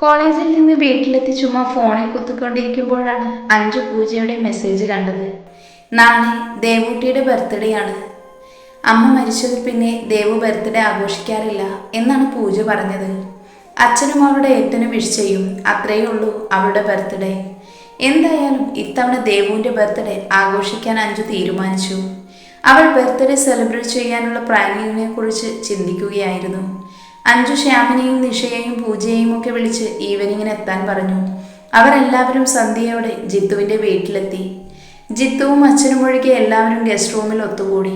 കോളേജിൽ നിന്ന് വീട്ടിലെത്തി ചുമ്മാ ഫോണിൽ കുത്തിക്കൊണ്ടിരിക്കുമ്പോഴാണ് അഞ്ചു പൂജയുടെ മെസ്സേജ് കണ്ടത്. നാളെ ദേവൂട്ടിയുടെ ബർത്ത്ഡേ ആണ്. അമ്മ മരിച്ചതിൽ പിന്നെ ദേവു ബർത്ത്ഡേ ആഘോഷിക്കാറില്ല എന്നാണ് പൂജ പറഞ്ഞത്. അച്ഛനും അവളുടെ ഏട്ടനും വിഷ് ചെയ്യും. അത്രയേ ഉള്ളൂ അവളുടെ ബർത്ത്ഡേ എന്തായാലും ഇത്തവണ ദേവുവിന്റെ ബർത്ത്ഡേ ആഘോഷിക്കാൻ അഞ്ചു തീരുമാനിച്ചു. അവൾ ബർത്ത്ഡേ സെലിബ്രേറ്റ് ചെയ്യാനുള്ള പ്ലാനിങ്ങിനെ കുറിച്ച് ചിന്തിക്കുകയായിരുന്നു. അഞ്ചു ശ്യാമിനെയും നിഷയെയും പൂജയെയും ഒക്കെ വിളിച്ച് ഈവനിങ്ങിന് എത്താൻ പറഞ്ഞു. അവരെല്ലാവരും സന്ധ്യയോടെ ജിത്തുവിന്റെ വീട്ടിലെത്തി. ജിത്തുവും അച്ഛനും ഒഴികെ എല്ലാവരും ഗസ്റ്റ് റൂമിൽ ഒത്തുകൂടി.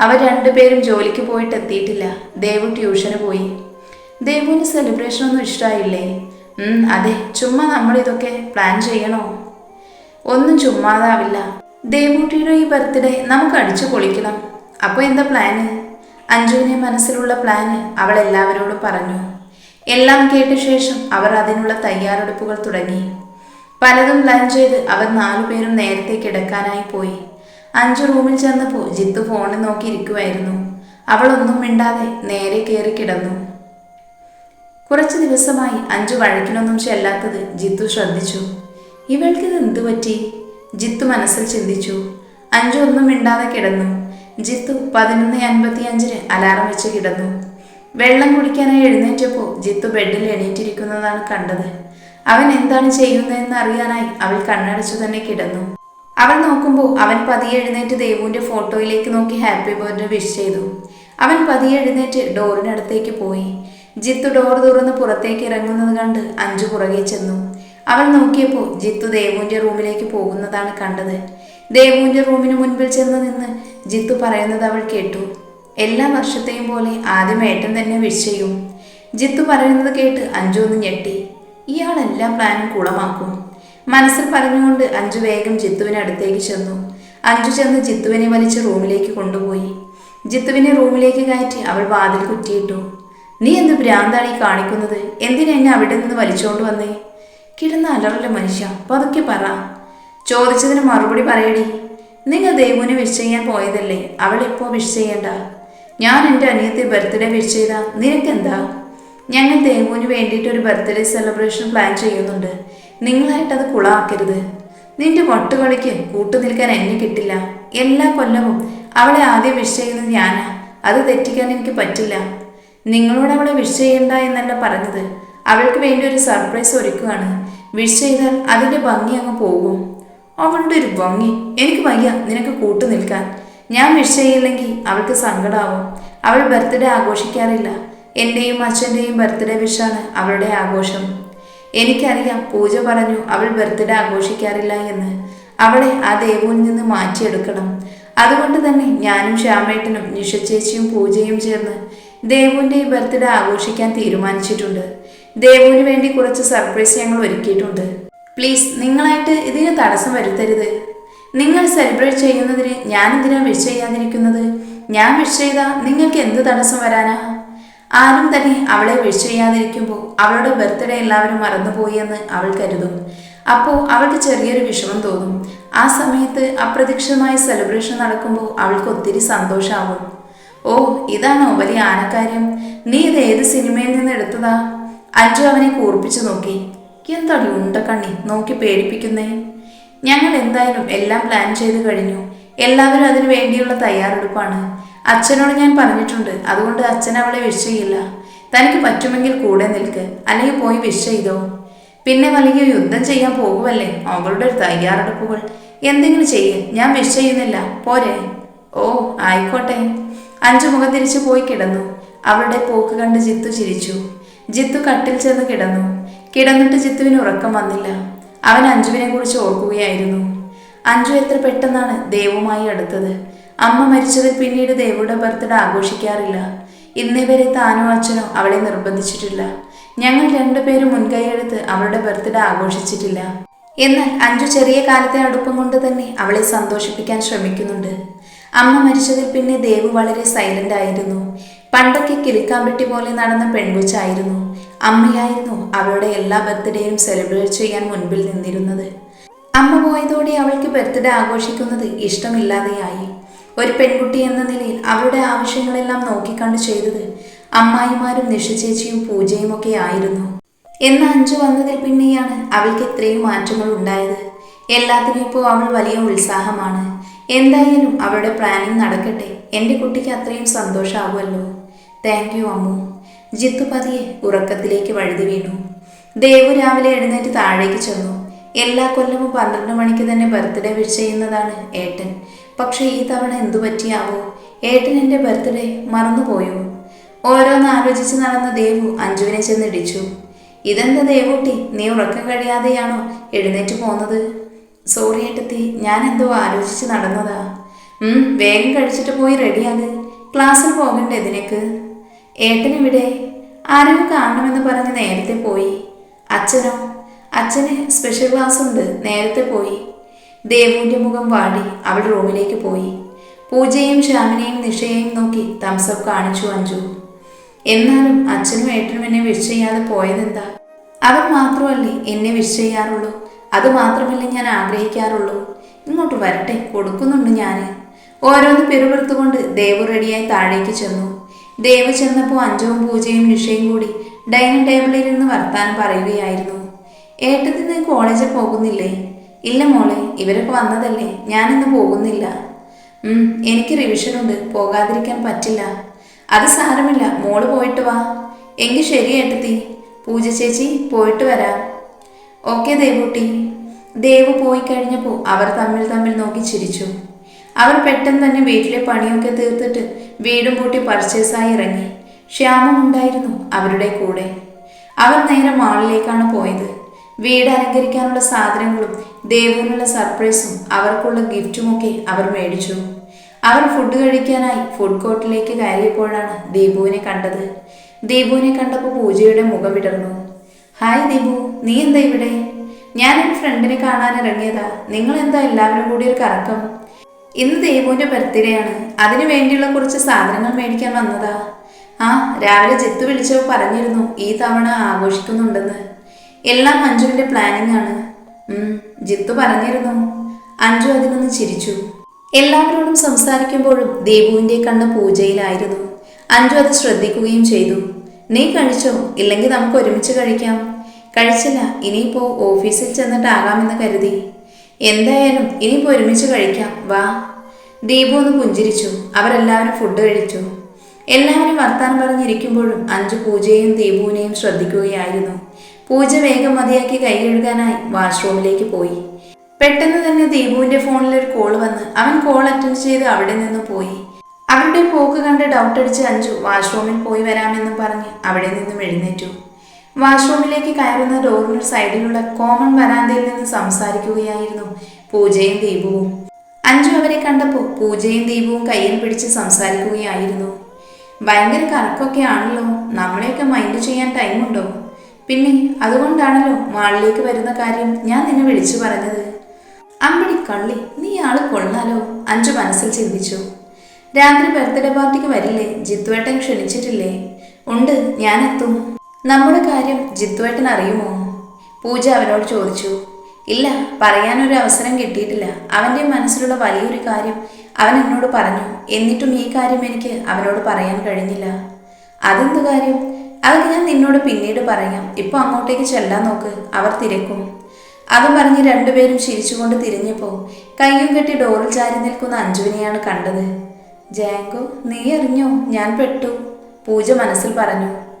അവർ രണ്ടുപേരും ജോലിക്ക് പോയിട്ട് എത്തിയിട്ടില്ല. ദേവു ട്യൂഷന് പോയി. ദേവുവിന് സെലിബ്രേഷൻ ഒന്നും ഇഷ്ടമായില്ലേ അതെ. ചുമ്മാ നമ്മൾ ഇതൊക്കെ പ്ലാൻ ചെയ്യണോ? ഒന്നും ചുമ്മാതാവില്ല. ദേവൂട്ടിയുടെ ഈ ബർത്ത്ഡേ നമുക്ക് അടിച്ചു പൊളിക്കണം. അപ്പോൾ എന്താ പ്ലാന് അഞ്ജുവിനെ മനസ്സിലുള്ള പ്ലാന് അവൾ എല്ലാവരോടും പറഞ്ഞു. എല്ലാം കേട്ട ശേഷം അവർ അതിനുള്ള തയ്യാറെടുപ്പുകൾ തുടങ്ങി. പലതും പ്ലാൻ ചെയ്ത് അവർ നാലുപേരും നേരത്തെ കിടക്കാനായി പോയി. അഞ്ചു റൂമിൽ ചെന്നപ്പോൾ ജിത്തു ഫോണിൽ നോക്കി ഇരിക്കുമായിരുന്നു അവൾ ഒന്നും മിണ്ടാതെ നേരെ കയറി കിടന്നു. കുറച്ച് ദിവസമായി അഞ്ചു വഴക്കിനൊന്നും ചെല്ലാത്തത് ജിത്തു ശ്രദ്ധിച്ചു. ഇവൾക്കിത് എന്തു പറ്റി? ജിത്തു മനസ്സിൽ ചിന്തിച്ചു. അഞ്ചു ഒന്നും മിണ്ടാതെ കിടന്നു. ജിത്തു പതിനൊന്ന് അൻപത്തി അഞ്ചിന് അലാറം വെച്ച് കിടന്നു. വെള്ളം കുടിക്കാനായി എഴുന്നേറ്റപ്പോൾ ജിത്തു ബെഡിൽ എണീറ്റിരിക്കുന്നതാണ് കണ്ടത്. അവൻ എന്താണ് ചെയ്യുന്നതെന്ന് അറിയാനായി അവൾ കണ്ണടച്ചു തന്നെ കിടന്നു. അവൾ നോക്കുമ്പോൾ അവൻ പതിയെ എഴുന്നേറ്റ് ദേവുവിന്റെ ഫോട്ടോയിലേക്ക് നോക്കി ഹാപ്പി ബർത്ത്ഡേ വിഷ് ചെയ്തു. അവൻ പതിയെ എഴുന്നേറ്റ് ഡോറിനടുത്തേക്ക് പോയി. ജിത്തു ഡോർ തുറന്ന് പുറത്തേക്ക് ഇറങ്ങുന്നത് കണ്ട് അഞ്ചു പുറകെ ചെന്നു. അവൾ നോക്കിയപ്പോൾ ജിത്തു ദേവുവിന്റെ റൂമിലേക്ക് പോകുന്നതാണ് കണ്ടത്. ദേവുവിന്റെ റൂമിന് മുൻപിൽ ചെന്ന് നിന്ന് ജിത്തു പറയുന്നത് അവൾ കേട്ടു. എല്ലാ വർഷത്തെയും പോലെ ആദ്യം ഏട്ടൻ തന്നെ വിഷ് ചെയ്യും. ജിത്തു പറയുന്നത് കേട്ട് അഞ്ചു ഒന്ന് ഞെട്ടി. ഇയാൾ എല്ലാ പ്ലാനും കുളമാക്കും. മനസ്സിൽ പറഞ്ഞുകൊണ്ട് അഞ്ചു വേഗം ജിത്തുവിന് അടുത്തേക്ക് ചെന്നു. അഞ്ചു ചെന്ന് ജിത്തുവിനെ വലിച്ച് റൂമിലേക്ക് കൊണ്ടുപോയി. ജിത്തുവിനെ റൂമിലേക്ക് കയറ്റി അവൾ വാതിൽ കുറ്റിയിട്ടു. നീ എന്ത് ഭ്രാന്താണ് ഈ കാണിക്കുന്നത്? എന്തിനെന്നെ അവിടെ നിന്ന് വലിച്ചുകൊണ്ട് വന്നേ? കിടന്ന അലറല്ല മനുഷ്യ. പതുക്കെ പറ. ചോദിച്ചതിന് മറുപടി പറയടി. നിങ്ങൾ ദേവുവിനെ വിഷ് ചെയ്യാൻ പോയതല്ലേ? അവൾ ഇപ്പോൾ വിഷ് ചെയ്യണ്ട. ഞാൻ എന്റെ അനിയത്തെ ബർത്ത്ഡേ വിഷ് ചെയ്താ. നിനക്കെന്താ? ഞങ്ങൾ ദേവുവിന് വേണ്ടിയിട്ട് ഒരു ബർത്ത്ഡേ സെലിബ്രേഷൻ പ്ലാൻ ചെയ്യുന്നുണ്ട്. നിങ്ങളായിട്ടത് കുളാക്കരുത്. നിന്റെ മൊട്ടുകളിക്ക് കൂട്ടു നിൽക്കാൻ എന്നെ കിട്ടില്ല. എല്ലാ കൊല്ലവും അവളെ ആദ്യം വിഷ് ചെയ്യുന്നത് ഞാനാ. അത് തെറ്റിക്കാൻ എനിക്ക് പറ്റില്ല. നിങ്ങളോട് അവളെ വിഷ് ചെയ്യണ്ട എന്നല്ല പറഞ്ഞത്. അവൾക്ക് വേണ്ടി ഒരു സർപ്രൈസ് ഒരുക്കുകയാണ്. വിഷ് ചെയ്താൽ അതിന്റെ ഭംഗി അങ്ങ് പോകും. അവളുടെ ഒരു ഭംഗി. എനിക്ക് വയ്യ നിനക്ക് കൂട്ടു നിൽക്കാൻ. ഞാൻ വിഷ് ചെയ്യില്ലെങ്കിൽ അവൾക്ക് സങ്കടാവും. അവൾ ബർത്ത്ഡേ ആഘോഷിക്കാറില്ല. എന്റെയും അച്ഛന്റെയും ബർത്ത്ഡേ വിഷാണ് അവളുടെ ആഘോഷം. എനിക്കറിയാം പൂജ പറഞ്ഞു അവൾ ബർത്ത്ഡേ ആഘോഷിക്കാറില്ല എന്ന്. അവളെ ആ ദേവുവിൽ നിന്ന് മാറ്റിയെടുക്കണം. അതുകൊണ്ട് തന്നെ ഞാനും ശ്യാമേട്ടനും നിഷ ചേച്ചിയും പൂജയും ചേർന്ന് ദേവുവിന്റെ ബർത്ത്ഡേ ആഘോഷിക്കാൻ തീരുമാനിച്ചിട്ടുണ്ട്. ദേവുവിന് വേണ്ടി കുറച്ച് സർപ്രൈസ് ഞങ്ങൾ ഒരുക്കിയിട്ടുണ്ട്. പ്ലീസ് നിങ്ങളായിട്ട് ഇതിന് തടസ്സം വരുത്തരുത്. നിങ്ങൾ സെലിബ്രേറ്റ് ചെയ്യുന്നതിന് ഞാൻ എന്തിനാ വിഷ് ചെയ്യാതിരിക്കുന്നത്? ഞാൻ വിഷ് ചെയ്താൽ നിങ്ങൾക്ക് എന്ത് തടസ്സം വരാനാ? ആരും തന്നെ അവളെ വിഷ് ചെയ്യാതിരിക്കുമ്പോൾ അവളുടെ ബർത്ത്ഡേ എല്ലാവരും മറന്നുപോയി എന്ന് അവൾ കരുതും. അപ്പോൾ അവൾക്ക് ചെറിയൊരു വിഷമം തോന്നും. ആ സമയത്ത് അപ്രതീക്ഷിതമായ സെലിബ്രേഷൻ നടക്കുമ്പോൾ അവൾക്ക് ഒത്തിരി സന്തോഷമാകും ഓ ഇതാണോ വലിയ ആനക്കാര്യം. നീ ഇത് ഏത് സിനിമയിൽ നിന്ന് എടുത്തതാ? അഞ്ചു അവനെ കൂർപ്പിച്ചു നോക്കി. എന്താടി കണ്ണി? നോക്കി പേടിപ്പിക്കുന്നേ? ഞങ്ങൾ എന്തായാലും എല്ലാം പ്ലാൻ ചെയ്ത് കഴിഞ്ഞു. എല്ലാവരും അതിനു വേണ്ടിയുള്ള തയ്യാറെടുപ്പാണ്. അച്ഛനോട് ഞാൻ പറഞ്ഞിട്ടുണ്ട്. അതുകൊണ്ട് അച്ഛൻ അവളെ വിഷ് ചെയ്യില്ല. തനിക്ക് പറ്റുമെങ്കിൽ കൂടെ നിൽക്ക്. അല്ലെങ്കിൽ പോയി വിഷ് ചെയ്തോ? പിന്നെ വലിയ യുദ്ധം ചെയ്യാൻ പോകുമല്ലേ? അവളുടെ തയ്യാറെടുപ്പുകൾ. എന്തെങ്കിലും ചെയ്യേ. ഞാൻ വിഷ് ചെയ്യുന്നില്ല. പോരെ. ഓ ആയിക്കോട്ടെ. അഞ്ചു മുഖം തിരിച്ചു പോയി കിടന്നു. അവളുടെ പോക്ക് കണ്ട് ചിത്തു ചിരിച്ചു. ജിത്തു കട്ടിൽ ചെന്ന് കിടന്നു. കിടന്നിട്ട് ജിത്തുവിന് ഉറക്കം വന്നില്ല. അവൻ അഞ്ജുവിനെ കുറിച്ച് ഓർക്കുകയായിരുന്നു. അഞ്ജു എത്ര പെട്ടെന്നാണ് ദേവുമായി അടുത്തത്. അമ്മ മരിച്ചതിൽ പിന്നീട് ദേവുടെ ബർത്ത്ഡേ ആഘോഷിക്കാറില്ല. ഇന്നേ വരെ താനോ അച്ഛനോ അവളെ നിർബന്ധിച്ചിട്ടില്ല. ഞങ്ങൾ രണ്ടുപേരും മുൻകൈയെടുത്ത് അവളുടെ ബർത്ത്ഡേ ആഘോഷിച്ചിട്ടില്ല. എന്നാൽ അഞ്ചു ചെറിയ കാലത്തെ അടുപ്പം കൊണ്ട് തന്നെ അവളെ സന്തോഷിപ്പിക്കാൻ ശ്രമിക്കുന്നുണ്ട്. അമ്മ മരിച്ചതിൽ പിന്നെ ദേവു വളരെ സൈലന്റ് ആയിരുന്നു. പണ്ടൊക്കെ കിലുക്കാമ്പെട്ടി പോലെ നടന്ന പെൺകുച്ചായിരുന്നു. അമ്മയായിരുന്നു അവളുടെ എല്ലാ ബർത്ത്ഡേയും സെലിബ്രേറ്റ് ചെയ്യാൻ മുൻപിൽ നിന്നിരുന്നത്. അമ്മ പോയതോടെ അവൾക്ക് ബർത്ത്ഡേ ആഘോഷിക്കുന്നത് ഇഷ്ടമില്ലാതെയായി. ഒരു പെൺകുട്ടി എന്ന നിലയിൽ അവളുടെ ആവശ്യങ്ങളെല്ലാം നോക്കിക്കണ്ട് ചെയ്തത് അമ്മായിമാരും നിഷചേച്ചിയും പൂജയും ഒക്കെ ആയിരുന്നു. എന്ന അഞ്ചു വന്നതിൽ പിന്നെയാണ് അവൾക്ക് ഇത്രയും മാറ്റങ്ങൾ ഉണ്ടായത്. എല്ലാത്തിനും ഇപ്പോൾ അവൾ വലിയ ഉത്സാഹമാണ്. എന്തായാലും അവളുടെ പ്ലാനിങ് നടക്കട്ടെ. എന്റെ കുട്ടിക്ക് അത്രയും സന്തോഷമാവുമല്ലോ താങ്ക് യു അമ്മു. ജിത്തു പതിയെ ഉറക്കത്തിലേക്ക് വഴുതി വീണു. ദേവു രാവിലെ എഴുന്നേറ്റ് താഴേക്ക് ചെന്നു. എല്ലാ കൊല്ലവും പന്ത്രണ്ട് മണിക്ക് തന്നെ ബർത്ത്ഡേ വിഷ് ചെയ്യുന്നതാണ് ഏട്ടൻ. പക്ഷേ ഈ തവണ എന്തു പറ്റിയാവോ? ഏട്ടൻ എന്റെ ബർത്ത്ഡേ മറന്നുപോയോ? ഓരോന്ന് ആലോചിച്ച് നടന്ന ദേവു അഞ്ജുവിനെ ചെന്ന് ഇടിച്ചു. ഇതെന്താ ദേവൂട്ടി? നീ ഉറക്കം കഴിയാതെയാണോ എഴുന്നേറ്റ് പോന്നത്? സോറി ഏട്ടത്തി ഞാൻ എന്തോ ആലോചിച്ച് നടന്നതാ. ഉം വേഗം കഴിച്ചിട്ട് പോയി റെഡിയാക് ക്ലാസ്സിൽ പോകണ്ടേ ഇതിനേക്ക്? ഏട്ടൻ ഇവിടെ ആരെയും കാണണമെന്ന് പറഞ്ഞ് നേരത്തെ പോയി. അച്ഛനോ? അച്ഛന് സ്പെഷ്യൽ ക്ലാസ് ഉണ്ട്. നേരത്തെ പോയി. ദേവുവിന്റെ മുഖം വാടി അവൾ റൂമിലേക്ക് പോയി. പൂജയും ശ്യാമിനെയും നിഷയെയും നോക്കി തംസപ്പ് കാണിച്ചു അഞ്ചു എന്നാലും അച്ഛനും ഏട്ടനും എന്നെ വിഷ് ചെയ്യാതെ പോയതെന്താ? അവർ മാത്രമല്ലേ എന്നെ വിഷ് ചെയ്യാറുള്ളൂ. അത് മാത്രമല്ലേ ഞാൻ ആഗ്രഹിക്കാറുള്ളൂ. ഇങ്ങോട്ട് വരട്ടെ കൊടുക്കുന്നുണ്ട് ഞാൻ ഓരോന്ന് പിറുപിറുത്തുകൊണ്ട് ദേവു റെഡിയായി താഴേക്ക് ചെന്നു. ദേവ് ചെന്നപ്പോൾ അഞ്ചവും പൂജയും നിഷയും കൂടി ഡൈനിങ് ടേബിളിൽ നിന്ന് വർത്താനം പറയുകയായിരുന്നു. ഏട്ടത്തിൽ നീ കോളേജിൽ പോകുന്നില്ലേ? ഇല്ല മോളെ ഇവരൊക്കെ വന്നതല്ലേ ഞാനിന്ന് പോകുന്നില്ല. എനിക്ക് റിവിഷൻ ഉണ്ട് പോകാതിരിക്കാൻ പറ്റില്ല. അത് സാരമില്ല മോൾ പോയിട്ട് വാ. എങ്കിൽ ശരി ഏട്ടത്തി. പൂജ ചേച്ചി പോയിട്ട് വരാം. ഓക്കെ ദേവൂട്ടി. ദേവ് പോയി കഴിഞ്ഞപ്പോൾ അവർ തമ്മിൽ തമ്മിൽ നോക്കി ചിരിച്ചു. അവർ പെട്ടെന്ന് തന്നെ വീട്ടിലെ പണിയൊക്കെ തീർത്തിട്ട് വീടും പൂട്ടി പർച്ചേസായി ഇറങ്ങി. ശ്യാമം ഉണ്ടായിരുന്നു അവരുടെ കൂടെ. അവർ നേരെ മാളിലേക്കാണ് പോയത്. വീട് അലങ്കരിക്കാനുള്ള സാധനങ്ങളും ദേവുവിനുള്ള സർപ്രൈസും അവർക്കുള്ള ഗിഫ്റ്റുമൊക്കെ അവർ മേടിച്ചു. അവർ ഫുഡ് കഴിക്കാനായി ഫുഡ് കോർട്ടിലേക്ക് കയറിയപ്പോഴാണ് ദീപുവിനെ കണ്ടത്. ദീപുവിനെ കണ്ടപ്പോൾ പൂജയുടെ മുഖം വിടർന്നു. ഹായ് ദീപു നീ എന്താ ഇവിടെ? ഞാൻ ഒരു ഫ്രണ്ടിനെ കാണാൻ ഇറങ്ങിയതാ. നിങ്ങൾ എന്താ എല്ലാവരും കൂടി ഒരു കറക്കം? ഇന്ന് ദേവുവിന്റെ ബർത്ത്ഡേ ആണ് അതിനു വേണ്ടിയുള്ള കുറച്ച് സാധനങ്ങൾ മേടിക്കാൻ വന്നതാ. ആ രാവിലെ ജിത്തു വിളിച്ചപ്പോൾ പറഞ്ഞിരുന്നു ഈ തവണ ആഘോഷിക്കുന്നുണ്ടെന്ന്. എല്ലാം മഞ്ജുവിന്റെ പ്ലാനിങ് ആണ്. ജിത്തു പറഞ്ഞിരുന്നു. അഞ്ജു അതിനൊന്ന് ചിരിച്ചു. എല്ലാവരോടും സംസാരിക്കുമ്പോഴും ദേവുവിന്റെ കണ്ണ് പൂജയിലായിരുന്നു. അഞ്ജു അത് ശ്രദ്ധിക്കുകയും ചെയ്തു. നീ കഴിച്ചോ? ഇല്ലെങ്കിൽ നമുക്ക് ഒരുമിച്ച് കഴിക്കാം. കഴിച്ചില്ല ഇനിയിപ്പോ ഓഫീസിൽ ചെന്നിട്ടാകാമെന്ന് കരുതി. എന്തായാലും ഇനി ഒരുമിച്ച് കഴിക്കാം. വാ. ദീപു ഒന്ന് പുഞ്ചിരിച്ചു. അവരെല്ലാവരും ഫുഡ് കഴിച്ചു. എല്ലാവരും വർത്താനം പറഞ്ഞിരിക്കുമ്പോഴും അഞ്ചു പൂജയെയും ദീപുവിനെയും ശ്രദ്ധിക്കുകയായിരുന്നു. പൂജ വേഗം മതിയാക്കി കൈ കഴുകാനായി വാഷ്റൂമിലേക്ക് പോയി. പെട്ടെന്ന് തന്നെ ദീപുവിന്റെ ഫോണിൽ ഒരു കോൾ വന്ന് അവൻ കോൾ അറ്റൻഡ് ചെയ്ത് അവിടെ നിന്ന് പോയി. അവരുടെ പോക്ക് കണ്ട് ഡൗട്ട് അടിച്ച് അഞ്ചു വാഷ്റൂമിൽ പോയി വരാമെന്നും പറഞ്ഞ് അവിടെ നിന്നും എഴുന്നേറ്റു. വാഷ്റൂമിലേക്ക് കയറുന്ന ഡോറിന് സൈഡിലുള്ള കോമൺ വരാന്തയിൽ നിന്ന് സംസാരിക്കുകയായിരുന്നു പൂജയും ദീപുവും. അഞ്ചു അവരെ കണ്ടപ്പോൾ പൂജയും ദീപുവും കയ്യിൽ പിടിച്ച് സംസാരിക്കുകയായിരുന്നു. ഭയങ്കര കറക്കൊക്കെ ആണല്ലോ നമ്മളെയൊക്കെ മൈൻഡ് ചെയ്യാൻ ടൈമുണ്ടോ പിന്നെ അതുകൊണ്ടാണല്ലോ മാളിലേക്ക് വരുന്ന കാര്യം ഞാൻ നിന്നെ വിളിച്ചു പറഞ്ഞത്. അമ്പിളി കള്ളി നീ ആൾ കൊള്ളാലോ അഞ്ചു മനസ്സിൽ ചിന്തിച്ചു. രാത്രി ബർത്ത്ഡേ പാർട്ടിക്ക് വരില്ലേ ജിത്തുവേട്ടൻ ക്ഷണിച്ചിട്ടില്ലേ? ഉണ്ട് ഞാൻ എത്തും. നമ്മുടെ കാര്യം ജിത്തുവേട്ടൻ അറിയുമോ? പൂജ അവനോട് ചോദിച്ചു. ഇല്ല പറയാനൊരു അവസരം കിട്ടിയിട്ടില്ല. അവന്റെ മനസ്സിലുള്ള വലിയൊരു കാര്യം അവൻ എന്നോട് പറഞ്ഞു. എന്നിട്ടും ഈ കാര്യം എനിക്ക് അവനോട് പറയാൻ കഴിഞ്ഞില്ല. അതെന്ത് കാര്യം? അതൊക്കെ ഞാൻ നിന്നോട് പിന്നീട് പറയാം. ഇപ്പൊ അങ്ങോട്ടേക്ക് ചെല്ലാൻ നോക്ക്. അവർ തിരക്കും. അതും പറഞ്ഞ് രണ്ടുപേരും ചിരിച്ചുകൊണ്ട് തിരിഞ്ഞപ്പോൾ കയ്യും കെട്ടി ഡോറിൽ ചാരി നിൽക്കുന്ന അഞ്ജുവിനെയാണ് കണ്ടത്. ജാങ്കോ നീ അറിഞ്ഞോ? ഞാൻ പെട്ടു. പൂജ മനസ്സിൽ പറഞ്ഞു.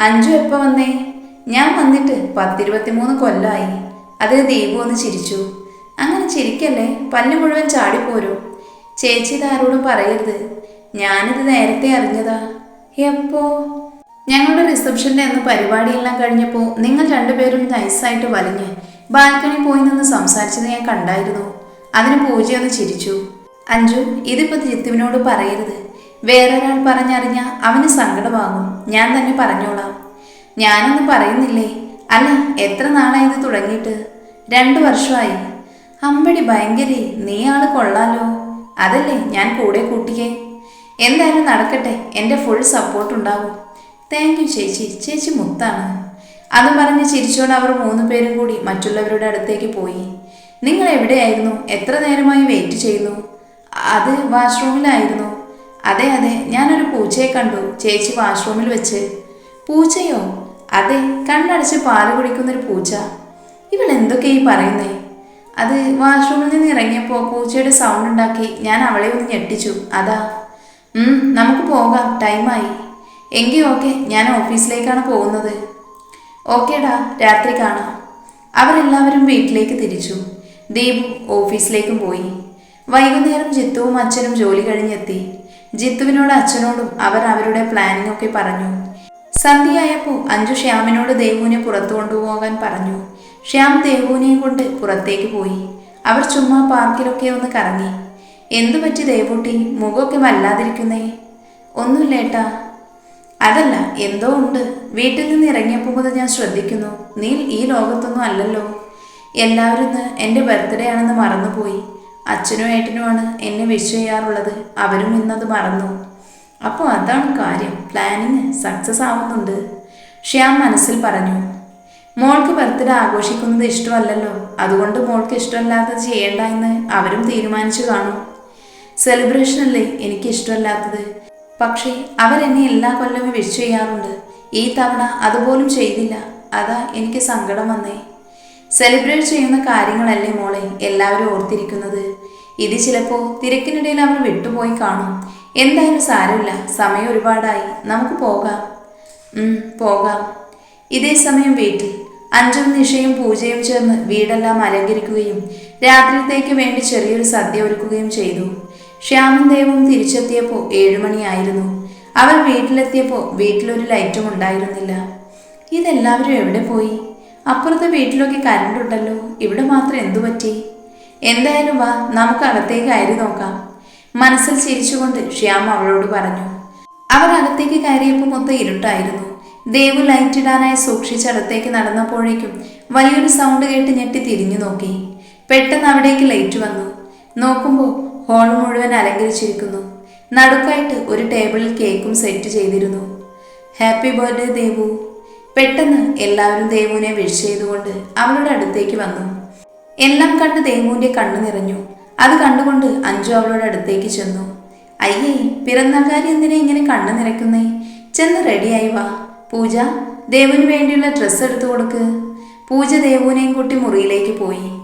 അഞ്ജു എപ്പോ വന്നേ? ഞാൻ വന്നിട്ട് പത്തിരുപത്തിമൂന്ന് കൊല്ലമായി അതിന് ദീപു ഒന്ന് ചിരിച്ചു. അങ്ങനെ ചിരിക്കല്ലേ? പല്ല് മുഴുവൻ ചാടിപ്പോരൂ. ചേച്ചി ഇതാരോടും പറയരുത്. ഞാനിത് നേരത്തെ അറിഞ്ഞതാ. എപ്പോ? ഞങ്ങളുടെ റിസപ്ഷന്റെ അന്ന് പരിപാടിയെല്ലാം കഴിഞ്ഞപ്പോൾ നിങ്ങൾ രണ്ടുപേരും നൈസായിട്ട് വലിഞ്ഞ് ബാൽക്കണി പോയി നിന്ന് സംസാരിച്ചത് ഞാൻ കണ്ടായിരുന്നു. അതിന് പൂജയൊന്ന് ചിരിച്ചു. അഞ്ജു ഇതിപ്പോ ജിത്തുവിനോട് പറയരുത്. വേറൊരാൾ പറഞ്ഞറിഞ്ഞ അവന് സങ്കടമാകും. ഞാൻ തന്നെ പറഞ്ഞോളാം. ഞാനൊന്നും പറയുന്നില്ലേ? അല്ല എത്ര നാളായി ഇത് തുടങ്ങിയിട്ട്? രണ്ടു വർഷമായി. അമ്പടി ഭയങ്കര നീ ആൾ കൊള്ളാലോ. അതല്ലേ ഞാൻ കൂടെ കൂട്ടിയേ. എന്തായാലും നടക്കട്ടെ എന്റെ ഫുൾ സപ്പോർട്ട് ഉണ്ടാവും താങ്ക് യു ചേച്ചി. ചേച്ചി മുത്താണ്. അതും പറഞ്ഞ് ചിരിച്ചോണ്ട് അവർ മൂന്ന് പേരും കൂടി മറ്റുള്ളവരുടെ അടുത്തേക്ക് പോയി. നിങ്ങൾ എവിടെയായിരുന്നു? എത്ര നേരമായി വെയിറ്റ് ചെയ്യുന്നു? അത് വാഷ്റൂമിലായിരുന്നു അതെ അതെ ഞാനൊരു പൂച്ചയെ കണ്ടു ചേച്ചി വാഷ്റൂമിൽ വെച്ച്. പൂച്ചയോ? അതെ കണ്ണടച്ച് പാൽ കുടിക്കുന്നൊരു പൂച്ച. ഇവൾ എന്തൊക്കെ ഈ പറയുന്നേ? അത് വാഷ്റൂമിൽ നിന്ന് ഇറങ്ങിയപ്പോൾ പൂച്ചയുടെ സൗണ്ട് ഉണ്ടാക്കി ഞാൻ അവളെ ഒന്ന് ഞെട്ടിച്ചു. അതാ. നമുക്ക് പോകാം ടൈമായി. എങ്കിൽ ഓക്കെ ഞാൻ ഓഫീസിലേക്കാണ് പോകുന്നത്. ഓക്കേടാ രാത്രി കാണാം. അവരെല്ലാവരും വീട്ടിലേക്ക് തിരിച്ചു. ദീപു ഓഫീസിലേക്കും പോയി. വൈകുന്നേരം ജിത്തുവും അച്ഛനും ജോലി കഴിഞ്ഞെത്തി. ജിത്തുവിനോട് അച്ഛനോടും അവർ അവരുടെ പ്ലാനിംഗ് ഒക്കെ പറഞ്ഞു. സന്ധ്യയായപ്പോൾ അഞ്ജു ശ്യാമിനോട് ദേവുവിനെ പുറത്തു കൊണ്ടുപോകാൻ പറഞ്ഞു. ശ്യാം ദേവുവിനെയും കൊണ്ട് പുറത്തേക്ക് പോയി. അവർ ചുമ്മാ പാർക്കിലൊക്കെ ഒന്ന് കറങ്ങി. എന്തു പറ്റി ദേവൂട്ടി? മുഖമൊക്കെ വല്ലാതിരിക്കുന്നേ? ഒന്നുമില്ല ഏട്ടാ. അതല്ല എന്തോ ഉണ്ട്. വീട്ടിൽ നിന്ന് ഇറങ്ങിയപ്പോൾ മുതൽ ഞാൻ ശ്രദ്ധിക്കുന്നു. നീ ഈ ലോകത്തൊന്നും അല്ലല്ലോ. എല്ലാവരും എന്റെ ബർത്ത്ഡേ ആണെന്ന് മറന്നുപോയി. അച്ഛനും ഏട്ടനുമാണ് എന്നെ വിഷ് ചെയ്യാറുള്ളത്. അവരും ഇന്നത് മറന്നു. അപ്പോൾ അതാണ് കാര്യം. പ്ലാനിങ് സക്സസ് ആവുന്നുണ്ട്. ശ്യാം മനസ്സിൽ പറഞ്ഞു മോൾക്ക് ബർത്ത്ഡേ ആഘോഷിക്കുന്നത് ഇഷ്ടമല്ലല്ലോ. അതുകൊണ്ട് മോൾക്ക് ഇഷ്ടമല്ലാത്തത് ചെയ്യേണ്ട എന്ന് അവരും തീരുമാനിച്ചു കാണും. സെലിബ്രേഷൻ അല്ലേ എനിക്ക് ഇഷ്ടമല്ലാത്തത്. പക്ഷേ അവരെന്നെ എല്ലാ കൊല്ലവും വിഷ് ചെയ്യാറുണ്ട്. ഈ തവണ അതുപോലും ചെയ്തില്ല. അതാ എനിക്ക് സങ്കടം വന്നേ. സെലിബ്രേറ്റ് ചെയ്യുന്ന കാര്യങ്ങളല്ലേ മോളെ? എല്ലാവരും ഓർത്തിരിക്കുന്നത്. ഇത് ചിലപ്പോൾ തിരക്കിനിടയിൽ അവർ വിട്ടുപോയി കാണും. എന്തായാലും സാരമില്ല. സമയം ഒരുപാടായി. നമുക്ക് പോകാം. പോകാം. ഇതേ സമയം വീട്ടിൽ. അഞ്ചും നിഷയും പൂജയും ചേർന്ന് വീടെല്ലാം അലങ്കരിക്കുകയും രാത്രിത്തേക്ക് വേണ്ടി ചെറിയൊരു സദ്യ ഒരുക്കുകയും ചെയ്തു. ശ്യാമും ദേവും തിരിച്ചെത്തിയപ്പോൾ ഏഴുമണിയായിരുന്നു. അവർ വീട്ടിലെത്തിയപ്പോൾ വീട്ടിലൊരു ലൈറ്റും ഉണ്ടായിരുന്നില്ല. ഇതെല്ലാവരും എവിടെ പോയി? അപ്പുറത്തെ വീട്ടിലൊക്കെ കരണ്ട് ഉണ്ടല്ലോ ഇവിടെ മാത്രം എന്തു പറ്റി? എന്തായാലും വാ നമുക്ക് അകത്തേക്ക് കയറി നോക്കാം. മനസ്സിൽ ചിരിച്ചുകൊണ്ട് ശ്യാം അവളോട് പറഞ്ഞു. അവർ അകത്തേക്ക് കയറിയപ്പോൾ മൊത്തം ഇരുട്ടായിരുന്നു. ദേവു ലൈറ്റ് ഇടാനായി സൂക്ഷിച്ചടത്തേക്ക് നടന്നപ്പോഴേക്കും വലിയൊരു സൗണ്ട് കേട്ട് ഞെട്ടി തിരിഞ്ഞു നോക്കി. പെട്ടെന്ന് അവിടേക്ക് ലൈറ്റ് വന്നു. നോക്കുമ്പോൾ ഹോൾ മുഴുവൻ അലങ്കരിച്ചിരിക്കുന്നു. നടുക്കായിട്ട് ഒരു ടേബിളിൽ കേക്കും സെറ്റ് ചെയ്തിരുന്നു. Happy birthday Devu. പെട്ടെന്ന് എല്ലാവരും ദേവുവിനെ വിഷ് ചെയ്തുകൊണ്ട് അവളുടെ അടുത്തേക്ക് വന്നു. എല്ലാം കണ്ട് ദേവുവിന്റെ കണ്ണു നിറഞ്ഞു. അത് കണ്ടുകൊണ്ട് അഞ്ജു അവളുടെ അടുത്തേക്ക് ചെന്നു. അയ്യേ പിറന്നാൾക്കാരി എന്തിനെ ഇങ്ങനെ കണ്ണു നിറയ്ക്കുന്നേ? ചെന്ന് റെഡിയായി വാ. പൂജ ദേവുവിന് വേണ്ടിയുള്ള ഡ്രസ്സ് എടുത്തു കൊടുക്ക്. പൂജ ദേവുവിനെയും കൂട്ടി മുറിയിലേക്ക് പോയി.